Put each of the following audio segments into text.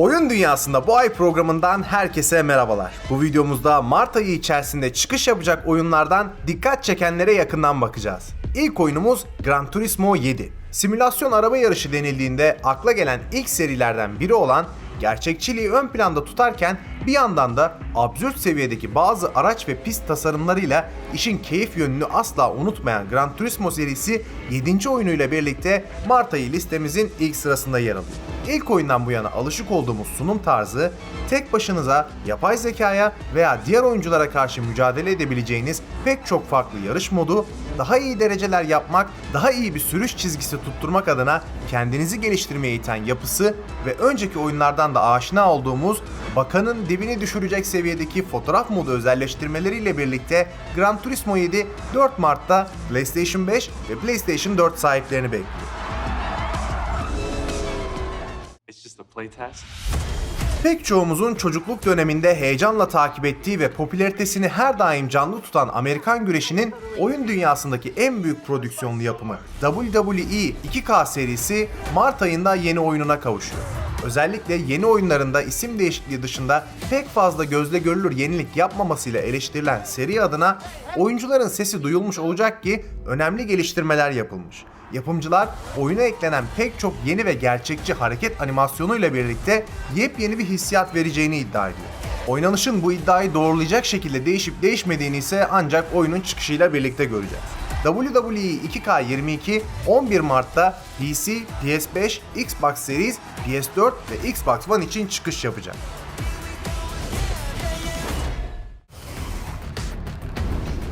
Oyun Dünyasında bu ay programından herkese merhabalar. Bu videomuzda Mart ayı içerisinde çıkış yapacak oyunlardan dikkat çekenlere yakından bakacağız. İlk oyunumuz Gran Turismo 7. Simülasyon araba yarışı denildiğinde akla gelen ilk serilerden biri olan gerçekçiliği ön planda tutarken bir yandan da absürt seviyedeki bazı araç ve pist tasarımlarıyla işin keyif yönünü asla unutmayan Gran Turismo serisi 7. oyunuyla birlikte Mart ayı listemizin ilk sırasında yer alıyor. İlk oyundan bu yana alışık olduğumuz sunum tarzı, tek başınıza yapay zekaya veya diğer oyunculara karşı mücadele edebileceğiniz pek çok farklı yarış modu, daha iyi dereceler yapmak, daha iyi bir sürüş çizgisi tutturmak adına kendinizi geliştirmeye iten yapısı ve önceki oyunlardan da aşina olduğumuz bakanın dibini düşürecek seviyedeki fotoğraf modu özelleştirmeleriyle birlikte Gran Turismo 7 4 Mart'ta PlayStation 5 ve PlayStation 4 sahiplerini bekliyor. Pek çoğumuzun çocukluk döneminde heyecanla takip ettiği ve popülaritesini her daim canlı tutan Amerikan güreşinin oyun dünyasındaki en büyük prodüksiyonlu yapımı WWE 2K serisi Mart ayında yeni oyununa kavuşuyor. Özellikle yeni oyunlarında isim değişikliği dışında pek fazla gözle görülür yenilik yapmamasıyla eleştirilen seri adına oyuncuların sesi duyulmuş olacak ki önemli geliştirmeler yapılmış. Yapımcılar oyuna eklenen pek çok yeni ve gerçekçi hareket animasyonuyla birlikte yepyeni bir hissiyat vereceğini iddia ediyor. Oynanışın bu iddiayı doğrulayacak şekilde değişip değişmediğini ise ancak oyunun çıkışıyla birlikte göreceğiz. WWE 2K22 11 Mart'ta PC, PS5, Xbox Series, PS4 ve Xbox One için çıkış yapacak.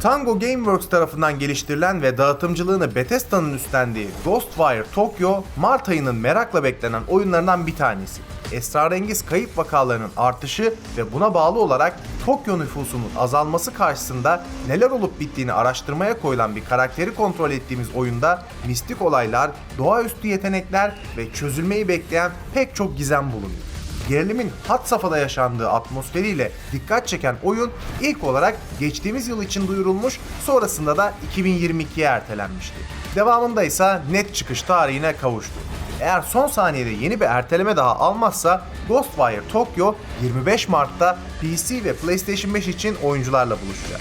Tango Gameworks tarafından geliştirilen ve dağıtımcılığını Bethesda'nın üstlendiği Ghostwire Tokyo, Mart ayının merakla beklenen oyunlarından bir tanesi. Esrarengiz kayıp vakalarının artışı ve buna bağlı olarak Tokyo nüfusunun azalması karşısında neler olup bittiğini araştırmaya koyulan bir karakteri kontrol ettiğimiz oyunda mistik olaylar, doğaüstü yetenekler ve çözülmeyi bekleyen pek çok gizem bulunuyor gerilimin hat safhada yaşandığı atmosferiyle dikkat çeken oyun ilk olarak geçtiğimiz yıl için duyurulmuş, sonrasında da 2022'ye ertelenmişti. Devamında ise net çıkış tarihine kavuştu. Eğer son saniyede yeni bir erteleme daha almazsa Ghostwire Tokyo 25 Mart'ta PC ve PlayStation 5 için oyuncularla buluşacak.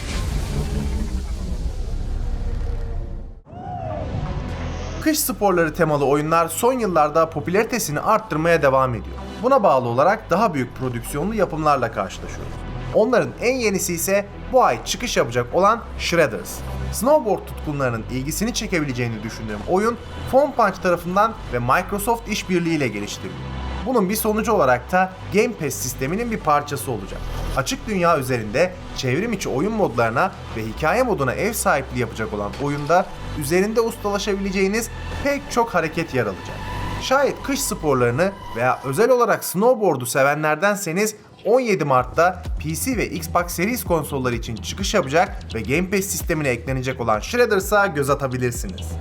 Kış sporları temalı oyunlar son yıllarda popülaritesini arttırmaya devam ediyor. Buna bağlı olarak daha büyük prodüksiyonlu yapımlarla karşılaşıyoruz. Onların en yenisi ise bu ay çıkış yapacak olan Shredders. Snowboard tutkunlarının ilgisini çekebileceğini düşündüğüm oyun Phone Punch tarafından ve Microsoft işbirliğiyle geliştiriliyor. Bunun bir sonucu olarak da Game Pass sisteminin bir parçası olacak. Açık dünya üzerinde çevrim içi oyun modlarına ve hikaye moduna ev sahipliği yapacak olan oyunda üzerinde ustalaşabileceğiniz pek çok hareket yer alacak. Şayet kış sporlarını veya özel olarak snowboard'u sevenlerdenseniz 17 Mart'ta PC ve Xbox Series konsolları için çıkış yapacak ve Game Pass sistemine eklenecek olan Shredders'a göz atabilirsiniz.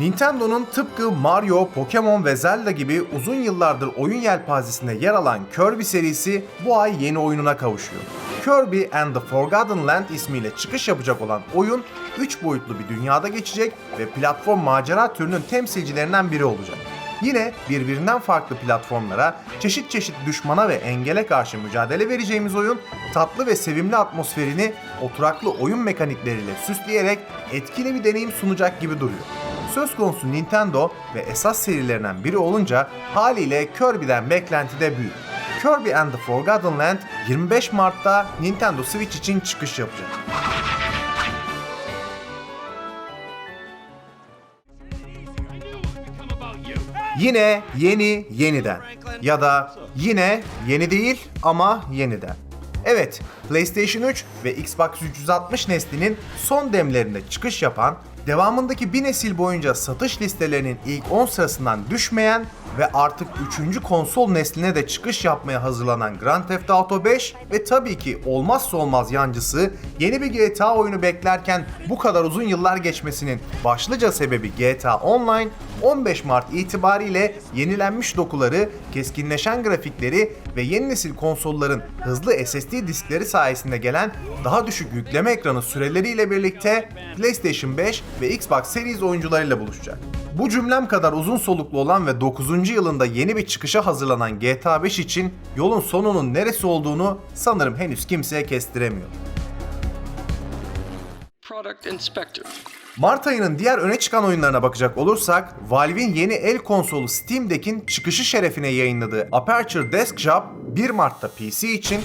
Nintendo'nun tıpkı Mario, Pokemon ve Zelda gibi uzun yıllardır oyun yelpazesinde yer alan Kirby serisi bu ay yeni oyununa kavuşuyor. Kirby and the Forgotten Land ismiyle çıkış yapacak olan oyun 3 boyutlu bir dünyada geçecek ve platform macera türünün temsilcilerinden biri olacak. Yine birbirinden farklı platformlara, çeşit çeşit düşmana ve engele karşı mücadele vereceğimiz oyun, tatlı ve sevimli atmosferini oturaklı oyun mekanikleriyle süsleyerek etkili bir deneyim sunacak gibi duruyor. Söz konusu Nintendo ve esas serilerinden biri olunca haliyle Kirby'den beklenti de büyük. Kirby and the Forgotten Land 25 Mart'ta Nintendo Switch için çıkış yapacak. Yine yeni yeniden ya da yine yeni değil ama yeniden. Evet, PlayStation 3 ve Xbox 360 neslinin son demlerinde çıkış yapan, devamındaki bir nesil boyunca satış listelerinin ilk 10 sırasından düşmeyen ve artık 3. konsol nesline de çıkış yapmaya hazırlanan Grand Theft Auto 5 ve tabii ki olmazsa olmaz yancısı yeni bir GTA oyunu beklerken bu kadar uzun yıllar geçmesinin başlıca sebebi GTA Online 15 Mart itibariyle yenilenmiş dokuları, keskinleşen grafikleri ve yeni nesil konsolların hızlı SSD diskleri sayesinde gelen daha düşük yükleme ekranı süreleriyle birlikte PlayStation 5 ve Xbox Series oyuncularıyla buluşacak. Bu cümlem kadar uzun soluklu olan ve 9. yılında yeni bir çıkışa hazırlanan GTA 5 için yolun sonunun neresi olduğunu sanırım henüz kimseye kestiremiyor. Product Inspector. Mart ayının diğer öne çıkan oyunlarına bakacak olursak, Valve'in yeni el konsolu Steam Deck'in çıkışı şerefine yayınladığı Aperture Desktop 1 Mart'ta PC için,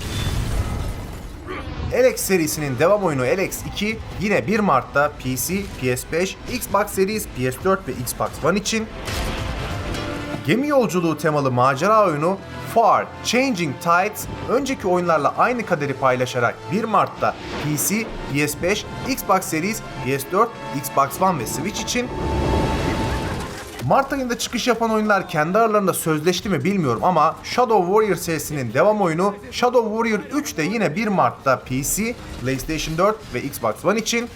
Alex serisinin devam oyunu Alex 2 yine 1 Mart'ta PC, PS5, Xbox Series, PS4 ve Xbox One için, Gemi yolculuğu temalı macera oyunu Far Changing Tides önceki oyunlarla aynı kaderi paylaşarak 1 Mart'ta PC, PS5, Xbox Series, PS4, Xbox One ve Switch için Mart ayında çıkış yapan oyunlar kendi aralarında sözleşti mi bilmiyorum ama Shadow Warrior serisinin devam oyunu Shadow Warrior 3 de yine 1 Mart'ta PC, PlayStation 4 ve Xbox One için.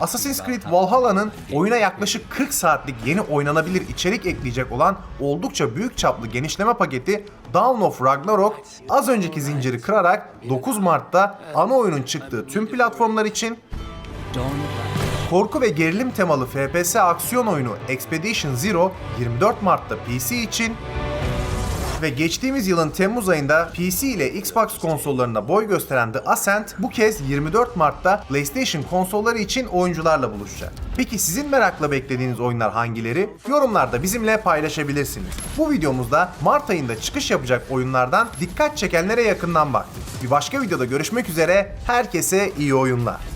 Assassin's Creed Valhalla'nın oyuna yaklaşık 40 saatlik yeni oynanabilir içerik ekleyecek olan oldukça büyük çaplı genişleme paketi Dawn of Ragnarok az önceki zinciri kırarak 9 Mart'ta ana oyunun çıktığı tüm platformlar için Korku ve gerilim temalı FPS aksiyon oyunu Expedition Zero 24 Mart'ta PC için ve geçtiğimiz yılın Temmuz ayında PC ile Xbox konsollarında boy gösteren The Ascent bu kez 24 Mart'ta PlayStation konsolları için oyuncularla buluşacak. Peki sizin merakla beklediğiniz oyunlar hangileri? Yorumlarda bizimle paylaşabilirsiniz. Bu videomuzda Mart ayında çıkış yapacak oyunlardan dikkat çekenlere yakından baktık. Bir başka videoda görüşmek üzere, herkese iyi oyunlar.